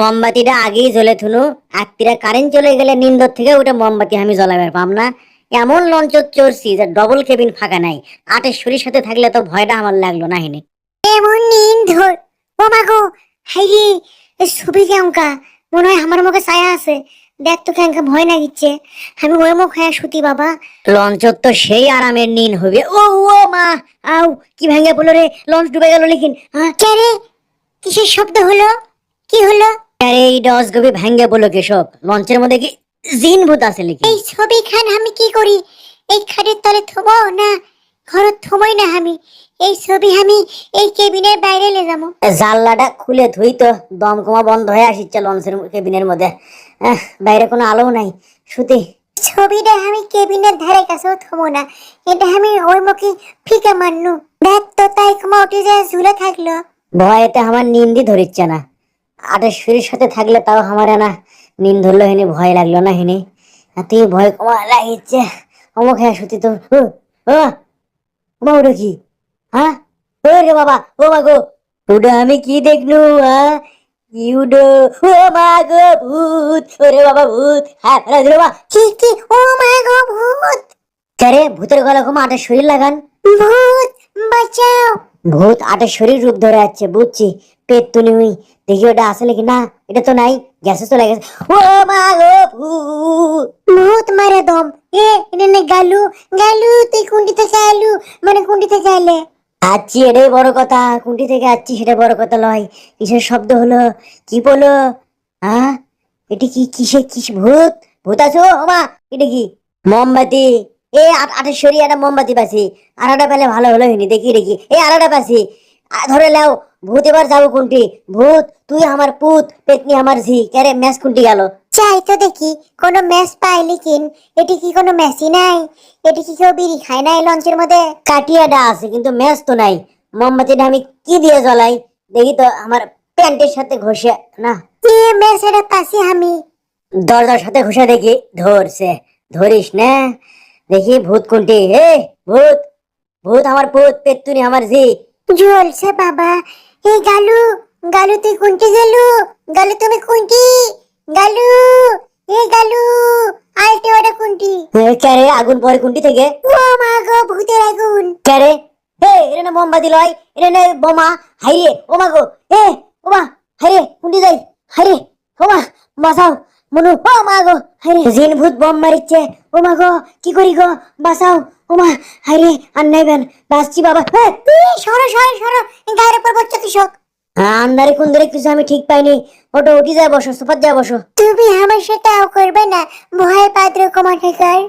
মোমবাতিটা আগেই জ্বলে থুনু। আত্মীরা কারেন্ট চলে গেলে নিন্দর থেকে ওটা মোমবাতি আমি জ্বলাবার পাম না। এমন লঞ্চ চড়ছি যে ডবল কেবিন ফাঁকা নাই। আটের শরীর সাথে থাকলে তো ভয়টা আমার লাগল না হিনে। এমন নিন ধর ও মা গো হাইরে এ ছবি কেমকা মনে হয় আমার মুখে ছায়া আছে। দেখ তো কেমকা ভয় লাগিচ্ছে। আমি ওই মুখ হ্যাঁ সুতি বাবা। লঞ্চত তো সেই আরামের নিন হবে। ও ও মা আউ কি ভেঙে পড়ল রে? লঞ্চ ডুবে গেল লিখিন হ্যাঁ? কে রে? কিসের শব্দ হলো? কি হলো? আরে এই ডস গবি ভেঙে কেশব। লঞ্চের মধ্যে কি জিন ভূত আছে লিখি এই ছবি খান আমি কি করি? এই খাটের তলে থবো না? ঘরত থবই না আমি। এই ছবি আমি এই কেবিনের বাইরে লে যাব। জানলাটা খুলে ধুই তো দম কমা বন্ধ হয়ে আসিচ্ছে লঞ্চের কেবিনের মধ্যে। বাইরে কোনো আলো নাই। সুতি। ছবিটা আমি কেবিনের ধারে কাছেও থবো না। এটা আমি ওই মুখে ফিকে মারনু। দেখ তো তাই উঠে যায় ঝুলে থাকল। ভয়েতে আমার নিন্দি ধরিচ্ছে না। আটেশ্বরীর সাথে থাকলে তাও আমার না নিন ধরলো হিনি, ভয় লাগল না হিনি। আর তুই ভয় কমা লাগিচ্ছে। অমুক হ্যাঁ সত্যি তো। মা ওটা কি? হ্যাঁ? ও রে বাবা, ও মা গো। ওটা আমি কি দেখলু হ্যাঁ ইউডো গো, ভূত। ওরে বাবা, ভূত। হ্যাঁ ফেলা বাবা। গো, ভূত। চারে ভূতের গলা আটের শরীর লাগান। ভূত। বাঁচাও। ভূত আটের শরীর রূপ ধরে যাচ্ছে বুঝছি? পেট তুনি হুই দেখি ওটা আসলে কি না এটা তো নাই। গ্যাসে চলে গেছে। ও মা গো, ভূত! মারে দম। এ এনে গালু। গালু, তুই কুন্ডি থেকে আলু মানে কুন্ডি থেকে আলে আচ্ছি, এটাই বড় কথা। কুন্টি থেকে আচ্ছি, সেটা বড় কথা লয়। কিসের শব্দ হলো? কি বলো? হ্যাঁ এটি কি কিসের কিস ভূত? ভূত আছো? ও মা, এটা কি? মোমবাতি। এ আট আটেশ্বরী একটা মোমবাতি পাচ্ছি আড়াটা পেলে ভালো হলো দেখি দেখি। এ আড়াটা পাচ্ছি আ, ধরে লাও ভূত এবার যাব কোনটি? ভূত তুই আমার পুত পেতনি আমার ঝি। ক্যারে ম্যাচ কোনটি গেল? চাই তো দেখি কোনো ম্যাচ পাই লিখিন এটি কি কোনো ম্যাচই নাই? এটি কি কেউ বিড়ি খায় না এই লঞ্চের মধ্যে? কাটিয়াটা আছে কিন্তু ম্যাচ তো নাই। মোমবাতিটা আমি কি দিয়ে জ্বলাই? দেখি তো আমার প্যান্টের সাথে ঘষে না। এ ম্যাচ এটা পাশে আমি। দরজার সাথে ঘষে দেখি ধরছে। ধরিস না। দেখি ভূত কোনটি? হে ভূত ভূত আমার ভূত পেতুনি আমার জি জ্বলছে বাবা। এই গালু গালু তুই কুন্টি গেলু? গালু তুমি কুন্টি? গালু এই গালু আলটে ওটা কুন্টি? এ, ক্যারে আগুন পরে কোনটি থেকে? ও মা গো ভূতের আগুন। ক্যারে হে এটা না মোমবাতি লয় এটা না বোমা। হাইরে ও মা গো এ ও মা হাইরে কোনটি যাই হাইরে ও মা বাঁচাও মনু। ও মা গো হাইরে জিন ভূত বম মারিচ্ছে। ও মা গো কি করি গো? বাঁচাও। ও মা হাইরে আর নেবেন বাঁচছি বাবা। হে তুই সরো সরো সরো। গায়ের উপর বচ্চা কৃষক। আন্ধারে কুন্দরে কিছু আমি ঠিক পাইনি। ওটা উঠি যায় বসো সোফার যায় বসো। তুমি আমার সাথে আও করবে না। ভয় পাত্র কমা কমাঠাকার